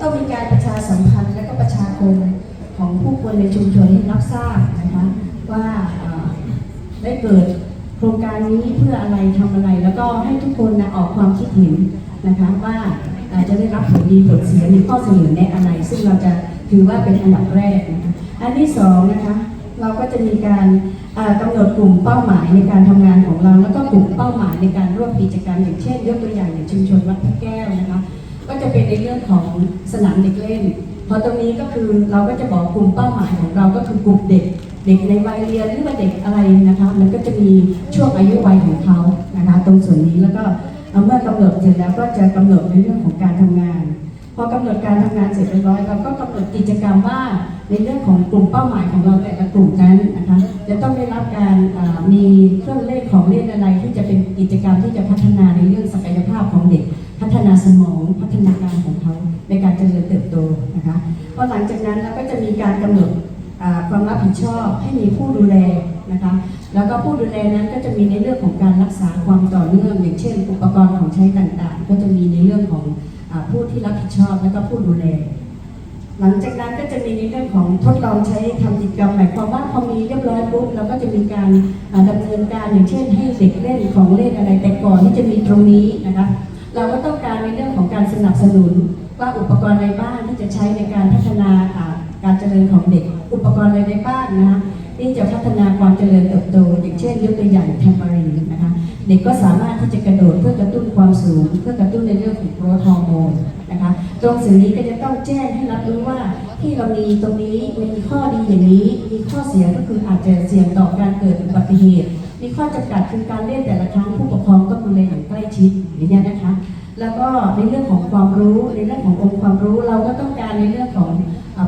ต้องมีการประชาสัมพันธ์และก็ประชาคมของผู้คนในชุมชนให้รับทราบนะคะว่าได้เกิดโครงการนี้เพื่ออะไรทำอะไร แล้วก็ให้ทุกคนนะออกความคิดเห็นนะคะว่าอ่อจะได้รับผลดีผลเสียมีข้อเสนอแนะอะไร ซึ่งเราจะถือว่าเป็นอันดับแรกนะคะอันที่สองนะคะเราก็จะมีการเอ่อกำหนดกลุ่มเป้าหมายในการทำงานของเรา แล้วก็กลุ่มเป้าหมายในการร่วมกิจกรรมอย่างเช่น ยกตัวอย่างอย่างชุมชนวัดพระแก้วนะคะ ก็จะเป็นในเรื่องของสนามเด็กเล่น พอตรงนี้ก็คือเราก็จะบอกกลุ่มเป้าหมายของเราก็คือกลุ่มเด็ก เด็กในวัยเรียนหรือว่าเด็กอะไรนะคะ มันก็จะมีช่วงอายุวัยของเขานะคะตรงส่วนนี้แล้วก็เมื่อกำหนดเสร็จแล้วก็จะกำหนดในเรื่องของการทำงาน พอกำหนดการทำงานเสร็จเรียบร้อยเราก็กำหนดกิจกรรมว่าในเรื่องของกลุ่มเป้าหมายของเราแต่ละกลุ่มนั้นนะคะจะต้องได้รับการมีเครื่องเล่นของเล่นอะไรที่จะเป็นกิจกรรมที่จะพัฒนาในเรื่องศักยภาพของเด็ก พัฒนาสมองพัฒนาการของเขาในการเจริญเติบโตนะคะพอหลังจากนั้นเราก็จะมีการกำหนดความรับผิดชอบให้มีผู้ดูแลนะคะแล้วก็ผู้ดูแลนั้นก็จะมีในเรื่องของการรักษาความต่อเนื่อง อย่างเช่น อุปกรณ์ของใช้ต่างๆ ก็จะมีในเรื่องของอผู้ที่รับผิดชอบแล้วก็ผู้ดูแล หลังจากนั้นก็จะมีในเรื่องของทดลองใช้ทำกิจกรรมหมายความว่าพอมีเรียบร้อยปุ๊บเราก็จะมีการอ่าดำเนินการอย่างเช่น ให้เด็กเล่นของเล่นอะไรแต่ก่อนที่จะมีตรงนี้นะคะ เราก็ต้องการในเรื่องของการสนับสนุน ว่าอุปกรณ์อะไรบ้างที่จะใช้ในการพัฒนาการเจริญของเด็ก อุปกรณ์อะไรได้บ้างนะคะที่จะพัฒนาความเจริญเติบโตอย่างเช่นยกตัวอย่างแทมเปอรีนนะคะเด็กก็สามารถที่จะกระโดดเพื่อกระตุ้นความสูง เพื่อกระตุ้นในเรื่องของโกรทฮอร์โมนนะคะตรงสิ่งนี้ก็จะต้องแจ้งให้รับรู้ว่าที่เรามีตรงนี้มีข้อดีอย่างนี้ มีข้อเสียก็คืออาจจะเสี่ยงต่อการเกิดอุบัติเหตุ มีข้อจำกัดคือการเล่นแต่ละครั้งผู้ปกครองต้องดูแลอย่างใกล้ชิดอย่างนี้ยนะคะ แล้วก็ในเรื่องของความรู้ในเรื่องขององค์ความรู้เราก็ต้องการในเรื่องของ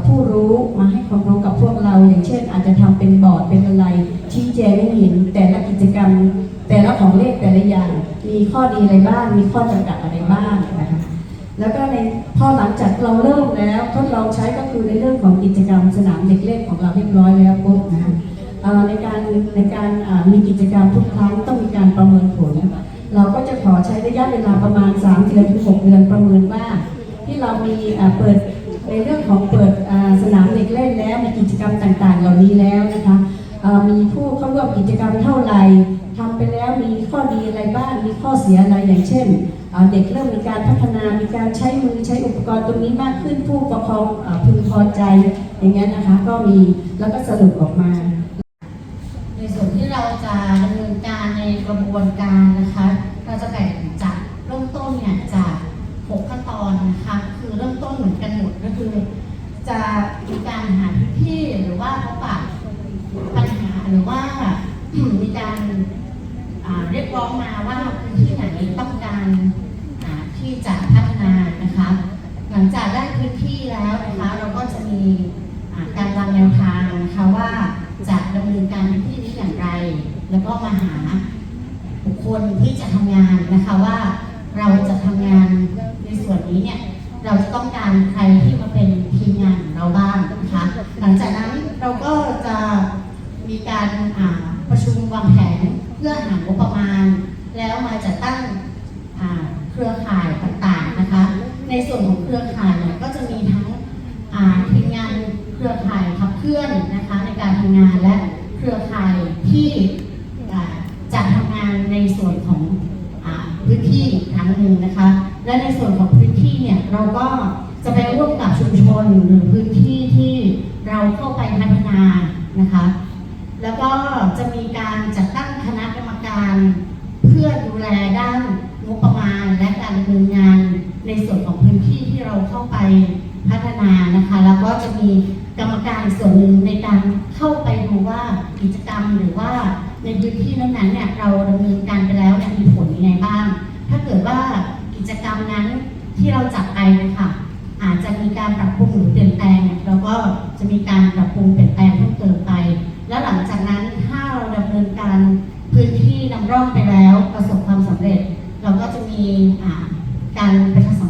ผู้รู้มาให้ความรู้กับพวกเรา อย่างเช่น อาจจะทำเป็นบอร์ดเป็นอะไร ชี้แจงให้เห็นแต่ละกิจกรรม แต่ละของเล่นแต่ละอย่าง มีข้อดีอะไรบ้าง มีข้อจำกัดอะไรบ้างนะคะแล้วก็ในพอหลังจากเราเริ่มแล้วทดลองใช้ก็คือในเรื่องของกิจกรรมสนามเด็กเล่นของเราเรียบร้อยแล้วปุ๊บนะคะ ในการในการมีกิจกรรมทุกครั้งต้องมีการประเมินผล เราก็จะขอใช้ระยะเวลาประมาณ3เดือนถึง6เดือนประเมินว่า ที่เรามีเปิดในเรื่องของเปิดสนามเด็กเล่นแล้วมีกิจกรรมต่างๆ เหล่านี้แล้วนะคะมีผู้เข้าร่วมกิจกรรมเท่าไหร่ทำไปแล้วมีข้อดีอะไรบ้างมีข้อเสียอะไรอย่างเช่นเด็กเริ่มมีการพัฒนามีการใช้มือใช้อุปกรณ์ตรงนี้มากขึ้นผู้ปกครองพึงพอใจอย่างนี้นะคะก็มีแล้วก็สรุปออกมา ในส่วนที่เรา จะดำเนินการในกระบวนการนะคะ เราจะแบ่งจากเริ่มต้นเนี่ยจาก6ขั้นตอนนะคะ คือเริ่มต้นเหมือนกันหมดก็คือ จะมีการหาพื้นที่หรือว่าพบปะปัญหาหรือว่ามีการเรียกร้องมาว่าพื้นที่ไหนต้องการที่จะพัฒนานะคะ หลังจากได้พื้นที่แล้วนะคะเราก็จะมีการวางแนวทางนะคะว่าจะดำเนินการพื้นที่นี้อย่างไร แล้วก็มาหาบุคคลที่จะทำงานนะคะว่าเราจะทำงานในส่วนนี้เนี่ยเราจะต้องการใครที่มาเป็นทีมงานของเราบ้างนะคะหลังจากนั้นเราก็จะมีการาประชุมวางแผนเพื่อหางบประมาณ แล้วมาจัดตั้งเครือข่ายต่างๆนะคะ ในส่วนของเครือข่ายเนี่ยก็จะมีทั้งทีมงานเครือข่ายขับเคลื่อนนะคะในการทำงานและเครือข่ายที่อ่าจะทำงานใน ส่วนของอพื้นที่อีกครั้งหนึ่งนะคะ และในส่วนของพื้นที่เนี่ยเราก็จะไปร่วมกับชุมชนหรือพื้นที่ที่เราเข้าไปพัฒนานะคะ แล้วก็จะมีการจัดตั้งคณะกรรมการเพื่อดูแลด้านงบประมาณและการดำเนินงาน ในส่วนของพื้นที่ที่เราเข้าไปพัฒนานะคะ แล้วก็จะมีกรรมการส่วนหนึ่ง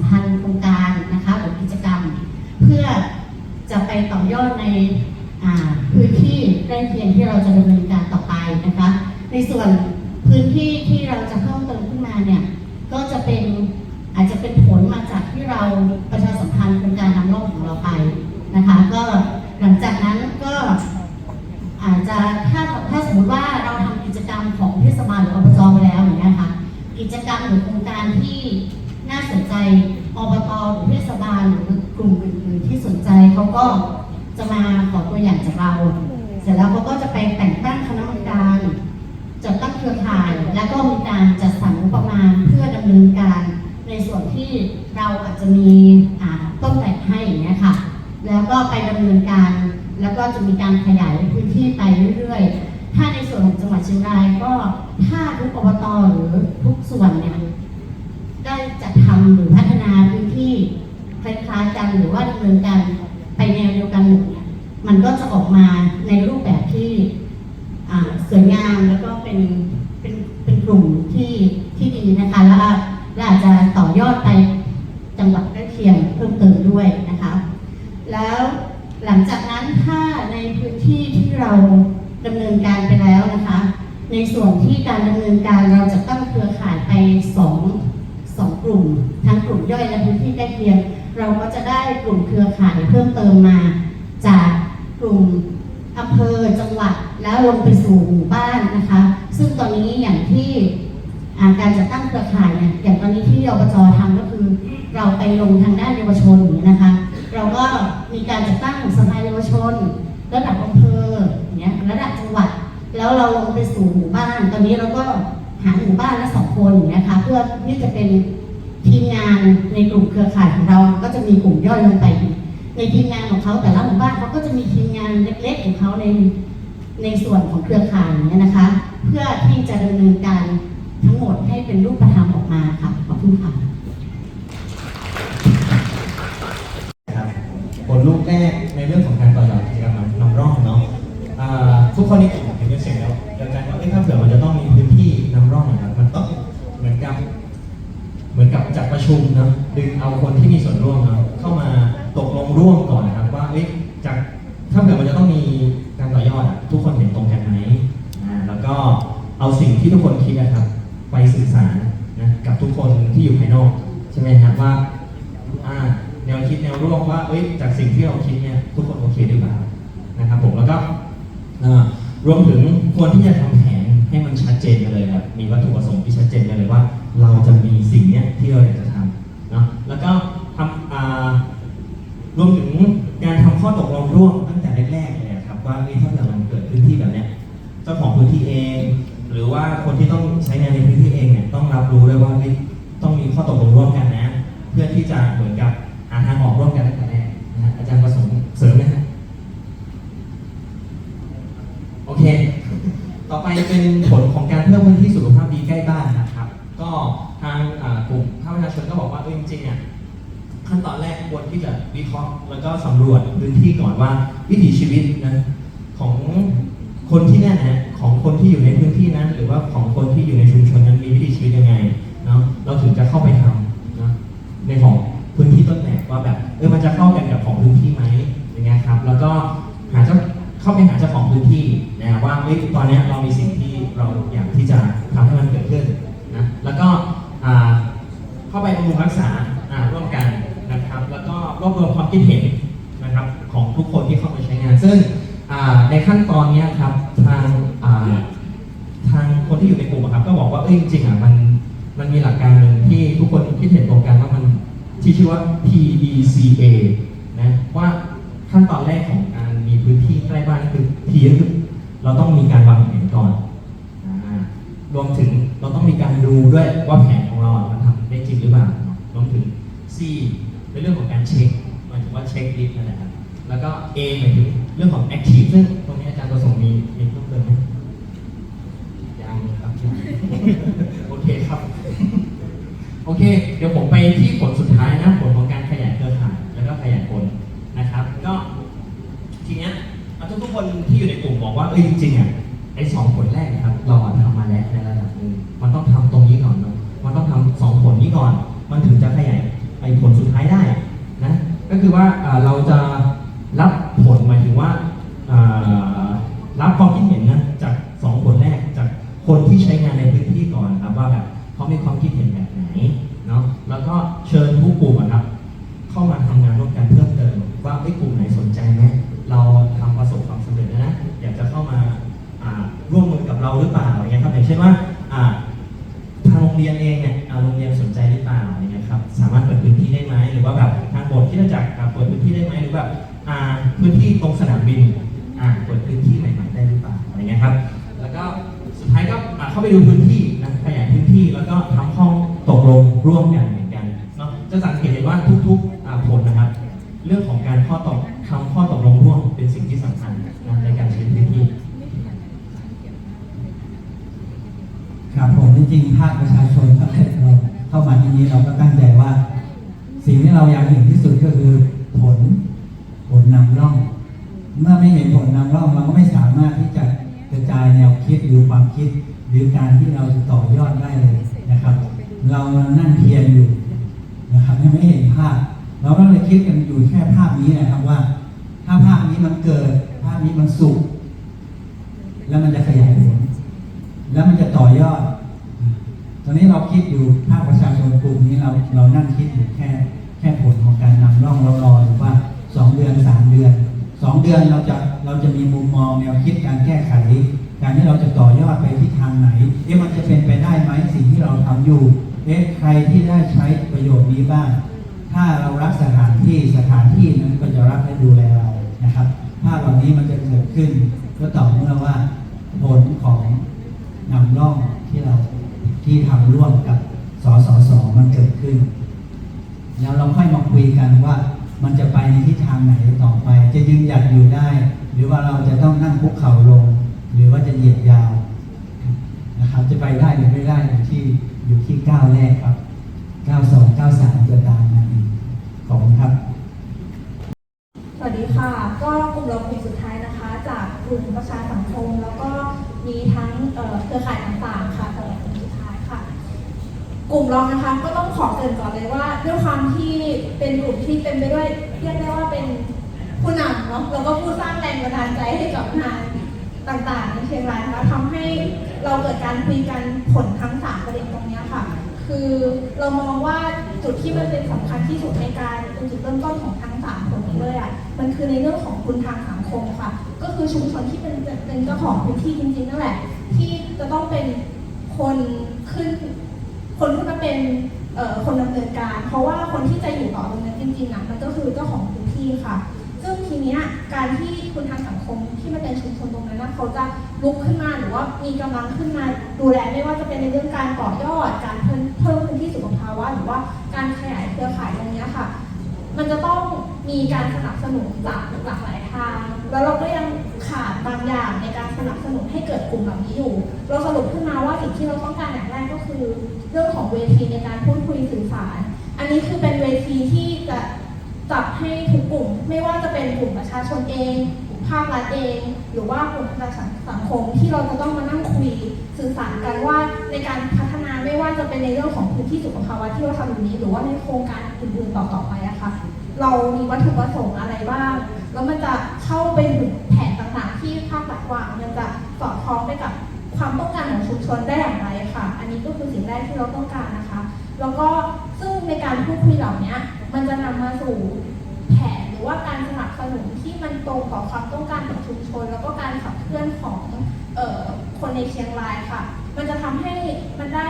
พันธ์โครงการนะคะหรือกิจกรรม เพื่อจะไปต่อยอดในพื้นที่ใกล้เคียงที่เราจะดำเนินการต่อไปนะคะ ในส่วนพื้นที่ที่เราจะเพิ่มเติมขึ้นมาเนี่ยก็จะเป็นอาจจะเป็นผลมาจากที่เราประชาสัมพันธ์โครงการนำร่องของเราไปนะคะ ก็หลังจากนั้นก็อาจจะถ้าถ้าสมมติว่าเราทำกิจกรรมของเทศบาลหรืออบจไปแล้วอย่างเงี้ยค่ะกิจกรรมหรือโครงการที่ น่าสนใจอบตหรือเทศบาลหรือกลุ่มอื่นๆที่สนใจเขาก็จะมาขอตัวอย่างจากเรา เสร็จแล้วเขาก็จะไปแต่งตั้งคณะกรรมการจัดตั้งเครือข่าย แล้วก็มีการจัดสรรงบประมาณเพื่อดำเนินการ ในส่วนที่เราอาจจะมีต้นแบบให้อย่างเงี้ยค่ะ แล้วก็ไปดำเนินการ แล้วก็จะมีการขยายพื้นที่ไปเรื่อยๆ ถ้าในส่วนของจังหวัดเชียงรายก็ถ้าทุกอบตหรือทุกส่วนเนี่ย ได้จัดทำหรือพัฒนาพื้นที่คล้ายๆกันหรือว่าดำเนินการไปแนวเดียวกันหมดเนี่ยมันก็จะออกมาในรูปแบบที่สวยงามแล้วก็เป็นเป็นเป็นกลุ่มที่ที่ดีนะคะแล้วและอาจจะต่อยอดไปจังหวัดใกล้เคียงเพิ่มเติมด้วยนะคะ แล้วหลังจากนั้นถ้าในพื้นที่ที่เราดำเนินการไปแล้วนะคะ ในส่วนที่การดำเนินการเราจะตั้งเครือข่ายไปสอง กลุ่มทั้งกลุ่มย่อยและพื้นที่ใกล้เคียง เราก็จะได้กลุ่มเครือข่ายเพิ่มเติมมา จากกลุ่มอำเภอจังหวัดแล้วลงไปสู่หมู่บ้านนะคะ ซึ่งตอนนี้อย่างที่าการจัดตั้งเครือข่ายเนี่ยอย่างตอนนี้ที่อบจทำก็คือ เราไปลงทางด้านเยาวชนอย่างนี้ยนะคะ เราก็มีการจัดตั้งสภาเยาวชน ระดับอำเภออย่างเงี้ยระดับจังหวัด แล้วเราลงไปสู่หมู่บ้าน ตอนนี้เราก็หาหมู่บ้านละสองคนอย่างเงี้ยค่ะเพื่อที่จะเป็น ทีมงานในกลุ่มเครือข่ายของเราก็จะมีกลุ่มย่อยลงไปอีกในทีมงานของเขาแต่ละหมู่บ้านเขาก็จะมีทีมงานเล็กๆของเขาในในส่วนของเครือข่ายอย่างเงี้ยนะคะ เพื่อที่จะดำเนินการทั้งหมดให้เป็นรูปธรรมออกมาค่ะขอบคุณค่ะครับผลลูกแรกในเรื่องของการต่อยอดกิจกรรมนำร่องเนาะอ่าทุกคนนกลุ่มเห็นนเสร็จแล้วเดียวกันว่าเอ้ยถ้าเผื่อมันจะต้องมีพื้นที่นำร่องนะครับมันต้องเหมือนกับ เหมือนกับจัดประชุมนะดึงเอาคนที่มีส่วนร่วมนะเข้ามาตกลงร่วมก่อนนะครับว่าเอ้ยจากถ้าเผื่อมันจะต้องมีการต่อยอดทุกคนเห็นตรงกันไหมอ่าแล้วก็เอาสิ่งที่ทุกคนคิดนะครับ ไปสื่อสารนะกับทุกคนที่อยู่ภายนอกใช่ไหมครับว่าแนวคิดแนวร่วมว่าเอ้ยจากสิ่งที่เราคิดเนี่ยทุกคนโอเคหรือเปล่านะครับผมแล้วก็รวมถึงควรที่จะทำแผน ให้มันชัดเจนกันเลยครับมีวัตถุประสงค์ที่ชัดเจนกันเลยว่า เราจะมีสิ่งเนี้ยที่เราอยากจะทำเนาะแล้วก็ทำอ่ารวมถึงการทำข้อตกลงร่วมตั้งแต่แรกๆเลยครับว่าเอ้ยถ้าเกิดมันเกิดพื้นที่แบบเนี้ยเจ้าของพื้นที่เอง หรือว่าคนที่ต้องใช้งานในพื้นที่เองเนี่ยต้องรับรู้ด้วยว่าเฮ้ยต้องมีข้อตกลงร่วมกันนะ เพื่อที่จะเหมือนกับหาทางออกร่วมกันตั้งแต่แรกนะฮะอาจารย์ประสงค์เสริมไหมฮะโอเค ต่อไปเป็นผลของการเพิ่มพื้นที่สุขภาพดีใกล้บ้านนะครับ ก็ทางกลุ่มภาคประชาชนก็บอกว่าเออจริงๆอะขั้นตอนแรกควรที่จะวิเคราะห์แล้วก็สำรวจพื้นที่ก่อนว่าวิถีชีวิตนะของคนที่นั่นนะของคนที่อยู่ในพื้นที่นั้น หรือว่าของคนที่อยู่ในชุมชนนั้นมีวิถีชีวิตยังไงเนาะเราถึงจะเข้าไปทำเนาะในของพื้นที่ต้นแบบว่าแบบเออมันจะเข้ากันกับของพื้นที่ไหมอย่างเงี้ยครับ แล้วก็หาเจ้าเข้าไปหาเจ้าของพื้นที่ ฮ้ยตอนนี้เรามีสิ่งที่เราอยากที่จะทำให้มันเกิดขึ้นนะแล้วก็เข้าไปบำรุงรักษาร่วมกันนะครับ แล้วก็รวบรวมความคิดเห็นนะครับของทุกคนที่เข้ามาใช้งาน ซึ่งในขั้นตอนนี้ครับทางทางคนที่อยู่ในกลุ่มครับก็บอกว่าเอ้ยจริงอะมันมันมีหลักการหนึ่งที่ทุกคนคิดเห็นตรงกันว่ามันที่ชื่อว่า PDCA นะว่าขั้นตอนแรกของการมีพื้นที่ใกล้บ้านก็คือ P ก็คือ เราต้องมีการวางแผนก่อนอ่ารวมถึงเราต้องมีการดูด้วยว่าแผนของเราอะมันทำได้จริงหรือเปล่ารวมถึง C เป็นเรื่องของการเช็คหมายถึงว่าเช็คลิสต์นั่นแหละครับแล้วก็ A หมายถึงเรื่องของ Active ซึ่งตรงนี้อาจารย์ประสงค์มีมีเพิ่มเติมไหมยังครับยังโอเคครับ โอเค เดี๋ยวผมไปที่ผลสุดท้ายนะผลของการขยายเครือข่ายแล้วก็ขยายผลนะครับ ก็ทีเนี้ยเอา ทุกๆคนที่อยู่ในกลุ่มบอกว่าเอ้ยจริงๆอะไอ้สองผลแรกนะครับเราอะทำมาแล้วในระดับหนึ่งมันต้องทำตรงนี้ก่อนเนอะมันต้องทำสองผลนี้ก่อน มันถึงจะขยายไอ้ผลสุดท้ายได้นะก็คือว่าอ่าเราจะ ช่นว่าทางโรงเรียนเองเนี่ยโรงเรียนสนใจหรือเปล่าอย่างเงี้ยครับสามารถเปิดพื้นที่ได้ไหมหรือว่าแบบทางโบสถ์ที่จะจัดเปิดพื้นที่ได้ไหมหรือแบบพื้นที่ตรงสนามบินเปิดพื้นที่ใหม่ๆได้หรือเปล่าอะไรเงี้ยครับแล้วก็สุดท้ายก็เข้าไปดูพื้นที่นะขยายพื้นที่แล้วก็ทำห้องตกลงร่วมเนกันเนาะจะสังเกตเห็นว่าทุกๆอ่าผลนะครับ เรื่องของการข้อตกทำข้อตกลงร่วมเป็นสิ่งที่สำคัญนะในการใช้พื้นที่ ครับผมจริงๆภาคประชาชนตั้งแต่เราเข้ามาที่ นี้เราก็ตั้งใจว่า สิ่งที่เราอยากเห็นที่สุดก็คือผลผลนำร่อง เมื่อไม่เห็นผลนำร่องเราก็ไม่สามารถที่จะกระจายแนวคิดหรือความคิด หรือการที่เราจะต่อยอดได้เลยนะครับ เรานั่งเทียนอยู่นะครับยังไม่เห็นภาพ เราก็เลยคิดกันอยู่แค่ภาพนี้นะครับว่า ถ้าภาพนี้มันเกิด ภาพนี้มันสุกแล้วมันจะขยายผลแล้วมันจะต่อยอด อนนี้เราคิดอยู่ภาคประชาชนกลุ่มนี้เราเรานั่งคิดอยู่แค่แค่ผลของการนำร่องเรารออยู่ว่าสองเดือนสามเดือนสองเดือนเราจะเราจะมีมุมมองแนวคิดการแก้ไข การที่เราจะต่อยอดไปที่ทางไหนเอ๊ะมันจะเป็นไปได้ไหมสิ่งที่เราทำอยู่เอ๊ะใครที่ได้ใช้ประโยชน์นี้บ้าง ถ้าเรารักสถานที่สถานที่นั้นก็จะรักและดูแลเรานะครับภาพเหล่านี้มันจะเกิดขึ้นก็ต่อเมื่อว่าผลของนำร่องที่เรา ที่ทำร่วมกับสสสมันเกิดขึ้น แล้วเราค่อยมาคุยกันว่ามันจะไปในทิศทางไหนต่อไป จะยืนหยัดอยู่ได้ หรือว่าเราจะต้องนั่งคุกเข่าลง หรือว่าจะเหยียดยาวนะครับจะไปได้หรือไม่ได้อยู่ที่อยู่ที่ก้าวแรกครับก้าวสองก้าวสามจะตามมาเองขอบคุณครับสวัสดีค่ะ ก็กลุ่มเรากลุ่มสุดท้ายนะคะ จากกลุ่มประชาสังคม แล้วก็มีทั้งเครือข่ายต่างๆค่ะสำหรับกลุ่มสุดท้ายค่ะ กลุ่มเรานะคะก็ต้องขอเกรินก่อนเลยว่าด้วยความที่เป็นกลุ่มที่เต็มไปด้วยเรียกได้ว่าเป็นผู้นำเนาะแล้วก็ผู้สร้างแรงบันดาลใจให้กับงานต่างๆในเชียงรายนะคะทำให้เราเกิดการคุยกันผลทั้งสามประเด็นตรงนี้ค่ะ คือเรามองว่าจุดที่มันเป็นสำคัญที่สุดในการเป็นจุดเริ่มต้นของทั้งสามคนนี้เลยอะมันคือในเรื่องของคุณทางสังคมค่ะ ก็คือชุมชนที่เป็นเป็นเจ้าของพื้นที่จริงๆนั่นแหละ ที่จะต้องเป็นคนขึ้น คนที่มาเป็นคนดำเนินการ เพราะว่าคนที่จะอยู่ต่อตรงนั้นจริงๆนะมันก็คือเจ้าของพื้นที่ค่ะ ซึ่งทีเนี้ยการที่คุณทางสังคมที่มาเป็นชุมชนตรงนั้นนะเขาจะลุกขึ้นมาหรือว่ามีกำลังขึ้นมาดูแลไม่ว่าจะเป็นในเรื่องการต่อยอด การเพิ่มเพิ่มพื้นที่สุขภาวะหรือว่าการขยายเครือข่ายตรงนี้ค่ะ มันจะต้องมีการสนับสนุนจากหลากหลายทาง แล้วเราก็ยังขาดบางอย่างในการสนับสนุนให้เกิดกลุ่มแบบนี้อยู่ เราสรุปขึ้นมาว่าสิ่งที่เราต้องการอย่างแรกก็คือ เรื่องของเวทีในการพูดคุยสื่อสาร อันนี้คือเป็นเวทีที่จะจับให้ทุกกลุ่ม ไม่ว่าจะเป็นกลุ่มประชาชนเองภาครัฐเอง หรือว่ากลุ่มประชาสังคมที่เราจะต้องมานั่งคุยสื่อสารกันว่าในการพัฒนาไม่ว่าจะเป็นในเรื่องของพื้นที่สุขภาวะที่เราทำอยู่นี้ หรือว่าในโครงการอื่นๆต่อๆไปอะค่ะเรามีวัตถุประสงค์อะไรบ้าง แล้วมันจะเข้าไปถึงแผนต่างๆ ที่ภาครัฐวางมันจะสอดคล้องไปกับ ความต้องการของชุมชนได้อย่างไรค่ะ อันนี้ก็คือสิ่งแรกที่เราต้องการนะคะ แล้วก็ซึ่งในการพูดคุยเหล่านี้มันจะนำมาสู่แผนหรือว่าการสนับสนุนที่มันตรงต่อความต้องการของชุมชน แล้วก็การขับเคลื่อนของออคนในเชียงรายค่ะ มันจะทำให้มันได้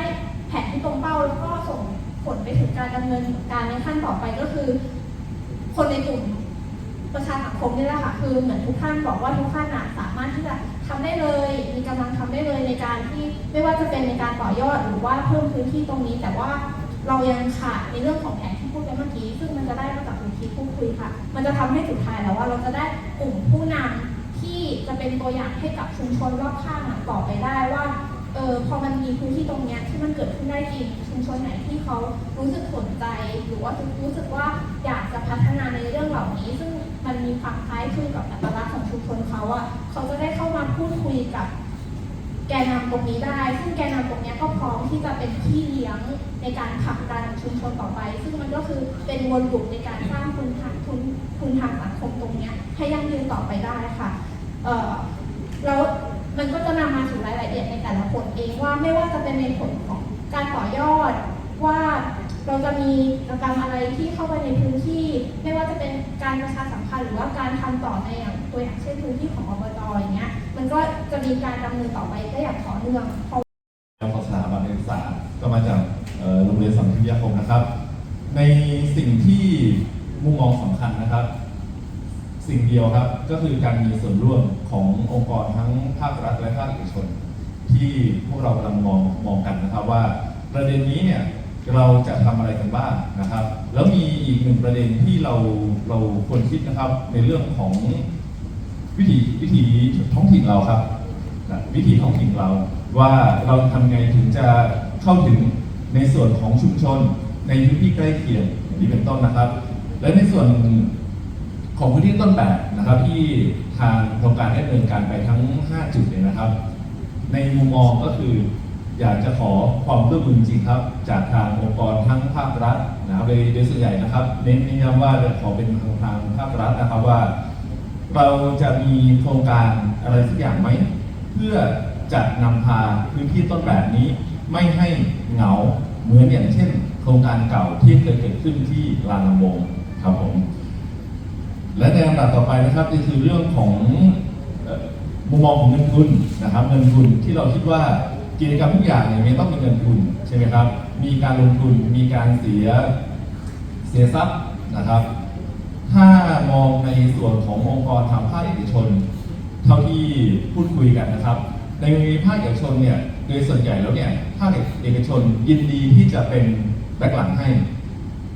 แผนที่ตรงเป้า แล้วก็ส่งผลไปถึงการดำเนินการในขั้นต่อไปก็คือ คนในกลุ่มประชาสังคมนี่แหละค่ะ คือเหมือนทุกท่านบอกว่าทุกท่านน่ะสามารถที่จะ ทำได้เลย มีกำลังทำได้เลยในการที่ไม่ว่าจะเป็นในการต่อยอดหรือว่าเพิ่มพื้นที่ตรงนี้ แต่ว่าเรายังขาดในเรื่องของแผนที่พูดไปเมื่อกี้ ซึ่งมันจะได้มาจากพื้นที่พูดคุยค่ะ มันจะทำให้สุดท้ายแล้วว่าเราจะได้กลุ่มผู้นำที่จะเป็นตัวอย่างให้กับชุมชนรอบข้างอะต่อไปได้ว่า เออพอมันมีพื้นที่ตรงเนี้ยที่มันเกิดขึ้นได้จริงชุมชนไหนที่เขารู้สึกสนใจ หรือว่ารู้สึกว่าอยากจะพัฒนาในเรื่องเหล่านี้ ซึ่งมันมีความคล้ายคลึงกับอัตลักษณ์ของชุมชนเขาอะเขาจะได้เข้ามาพูดคุยกับ แกนนำตรงนี้ได้ ซึ่งแกนนำตรงนี้ก็พร้อมที่จะเป็นพี่เลี้ยงในการผลักดันชุมชนต่อไป ซึ่งมันก็คือเป็นวนลูปในการสร้างคุณทางคุณคุณทางสังคมตรงนี้ให้ยั่งยืนต่อไปได้ค่ะเออแล้วมันก็จะนำมา ผลเองว่าไม่ว่าจะเป็นในผลของการต่อยอดว่าเราจะมีกิจกรรมอะไรที่เข้าไปในพื้นที่ ไม่ว่าจะเป็นการประชาสัมพันธ์หรือว่าการทำต่อในอย่างตัวอย่างเช่นพื้นที่ของอบตอย่างเงี้ยมันก็จะมีการดำเนินต่อไปได้อย่างต่อเนื่องเพราะของสถาบันการศึกษาก็มาจากโรงเรียนสังคมวิทยาคมนะครับ ในสิ่งที่มุมมองสำคัญนะครับ สิ่งเดียวครับก็คือการมีส่วนร่วมขององค์กรทั้งภาครัฐและภาคเอกชน ที่พวกเรากำลังมองมองกันนะครับว่า ประเด็นนี้เนี่ยเราจะทำอะไรกันบ้างนะครับ แล้วมีอีกหนึ่งประเด็นที่เราเราควรคิดนะครับในเรื่องของวิถีวิถีท้องถิ่นเราครับวิถีท้องถิ่นเรา ว่าเราทำไงถึงจะเข้าถึงในส่วนของชุมชน ในพื้นที่ใกล้เคียงอย่างนี้เป็นต้นนะครับ และในส่วนของพื้นที่ต้นแบบนะครับที่ทางโครงการได้ดำเนินการไปทั้ง 5 จุดเลยนะครับ ในมุมมองก็คืออยากจะขอความร่วมมือจริงครับ จากทางองค์กรทั้งภาครัฐนะครับโดยโดยส่วนใหญ่นะครับ เน้นย้ำว่าขอเป็นทางทางภาครัฐนะครับว่า เราจะมีโครงการอะไรสักอย่างไหมเพื่อจะนำพาพื้นที่ต้นแบบนี้ ไม่ให้เหงาเหมือนอย่างเช่น โครงการเก่าที่เคยเกิดขึ้นที่ลานลำวงครับผมและในลำดับต่อไปนะครับก็คือเรื่องของมุมมองของเงินทุน นะครับเงินทุนที่เราคิดว่ากิจกรรมทุกอย่างเนี่ยมันต้องมีเงินทุนใช่ไหมครับ มีการลงทุนมีการเสียเสียทรัพย์นะครับ ถ้ามองในส่วนขององค์กรทางภาคเอกชน เท่าที่พูดคุยกันนะครับ ในภาคเอกชนเนี่ยโดยส่วนใหญ่แล้วเนี่ยภาคเอกชนยินดีที่จะเป็นแบ็คหลังให้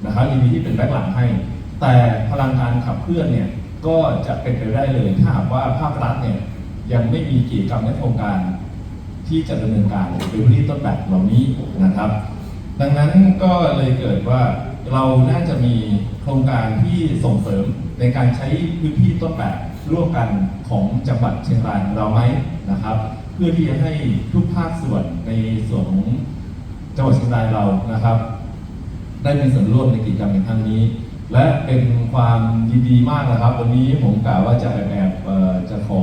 นะครับยินดีที่เป็นแบ็คหลังให้ แต่พลังงานขับเคลื่อนเนี่ยก็จะเป็นไปได้เลยถ้าหากว่าภาครัฐเนี่ย ยังไม่มีกิจกรรมและโครงการที่จะดำเนินการในพื้นที่ต้นแบบเหล่านี้นะครับ ดังนั้นก็เลยเกิดว่าเราน่าจะมีโครงการที่ส่งเสริมในการใช้พื้นที่ต้นแบบร่วมกันของจังหวัดเชียงรายเราไหมนะครับ เพื่อที่จะให้ทุกภาคส่วนในส่วนของจังหวัดเชียงรายเรานะครับ ได้มีส่วนร่วมในกิจกรรมในครั้งนี้ และเป็นความยินดีมากนะครับ วันนี้ผมกล่าวว่าจะแอบบจะขอ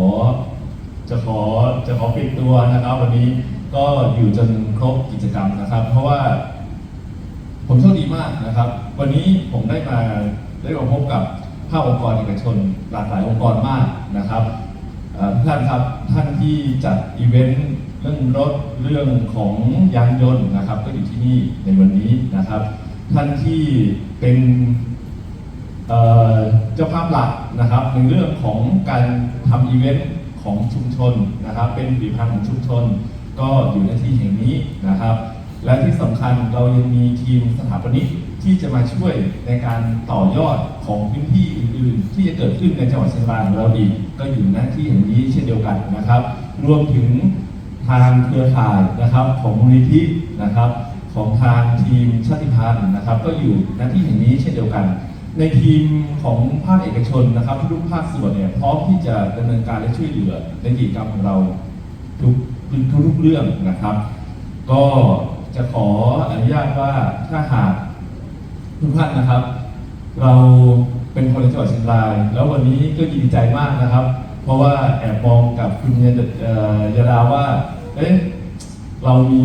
จะขอจะขอปิดตัวนะครับวันนี้ก็อยู่จนครบกิจกรรมนะครับ เพราะว่า ผมโชคดีมากนะครับ วันนี้ผมได้มาได้มาพบกับภาคองค์กรเอกชน หลากหลายองค์กรมากนะครับทุกท่านครับท่านที่จัดอีเวนต์เรื่องรถเรื่องของยานยนต์นะครับ ก็อยู่ที่นี่ในวันนี้นะครับ ท่านที่เป็นเจ้าภาพหลักนะครับ ในเรื่องของการทำอีเวนต์ ของชุมชนนะครับ เป็นผลิตภัณฑ์ของชุมชน ก็อยู่ในที่แห่งนี้นะครับ และที่สำคัญเรายังมีทีมสถาปนิกที่จะมาช่วยในการต่อยอดของพื้นที่อื่น ๆ ที่จะเกิดขึ้นในจังหวัดเชียงรายของเราอีกก็อยู่หน้าที่แห่งนี้เช่นเดียวกันนะครับ รวมถึงทางเครือข่ายนะครับของมูลนิธินะครับ ของทางทีมชาติพันธุ์นะครับ ก็อยู่หน้าที่แห่งนี้เช่นเดียวกัน ในทีมของภาคเอกชนนะครับทุกภาคส่วนเนี่ยพร้อมที่จะดำเนินการและช่วยเหลือในกิจกรรมของเราทุกทุกเรื่องนะครับ ก็จะขออนุญาตว่าถ้าหากทุกท่านนะครับ เราเป็นคนในจังหวัดเชียงราย แล้ววันนี้ก็ดีใจมากนะครับ เพราะว่าแอบมองกับคุณยาเอ่อยาดาว่าเอ๊ะเรามี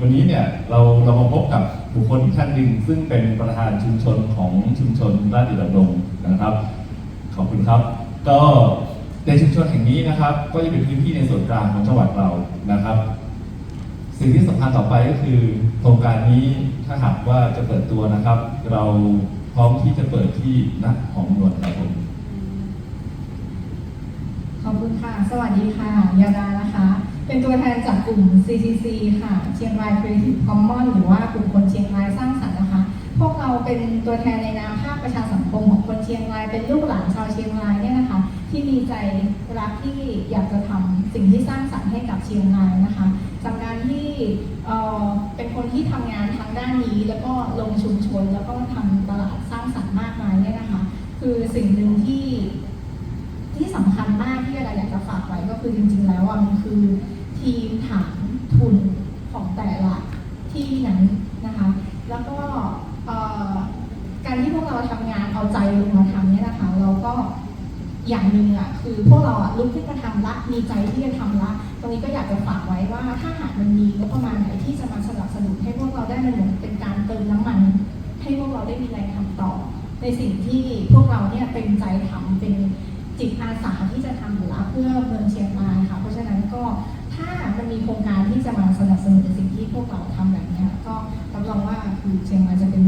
วันนี้เนี่ยเราเรามาพบกับ บุคคลอีกท่านหนึ่งซึ่งเป็นประธานชุมชนของชุมชนราชดิดำรงนะครับ ขอบคุณครับ ก็ในชุมชนแห่งนี้นะครับ ก็จะเป็นพื้นที่ในส่วนกลางของจังหวัดเรานะครับ สิ่งที่สำคัญต่อไปก็คือโครงการนี้ถ้าหากว่าจะเปิดตัวนะครับ เราพร้อมที่จะเปิดที่นักของนวลครับผมขอบคุณค่ะ สวัสดีค่ะยาดานะคะ เป็นตัวแทนจากกลุ่ม CCC ค่ะ เชียงราย Creative Commons หรือว่ากลุ่มคนเชียงรายสร้างสรรค์นะคะ พวกเราเป็นตัวแทนในนามภาคประชาสังคมของคนเชียงราย เป็นลูกหลานชาวเชียงรายเนี่ยนะคะ ที่มีใจรักที่อยากจะทำสิ่งที่สร้างสรรค์ให้กับเชียงรายนะคะจากการที่เอ่อเป็นคนที่ทำงานทางด้านนี้ แล้วก็ลงชุมชน แล้วก็ทำตลาดสร้างสรรค์มากมายเนี่ยนะคะ คือสิ่งหนึ่งที่ที่สำคัญมากที่เราอยากจะฝากไว้ก็คือจริง ๆ แล้วอะมันคือทีมฐานทุนของแต่ละที่นั้นนะคะ แล้วก็เอ่อการที่พวกเราทำงานเอาใจลงมาทำเอย่างหนึ่งอะคือพวกเราอะลุกขึ้นมาทำละมีใจที่จะทำละตรงนี้ก็อยากจะฝากไว้ว่าถ้าหากมันมีงบประมาณไหนที่จะมาสนับสนุนให้พวกเราได้มันเหมือนเป็นการเติมน้ำมัน ให้พวกเราได้มีแรงทำต่อ ในสิ่งที่พวกเราเนี่ยเต็มใจทำเป็นจิตอาสาที่จะทำอยู่แล้วเพื่อเมืองเชียงรายค่ะเพราะฉะนั้นก็ถ้ามันมีโครงการที่จะมาสนับสนุนในสิ่งที่พวกเราทำแบบนี้ก็รับรองว่าคือเชียงรายจะเป็น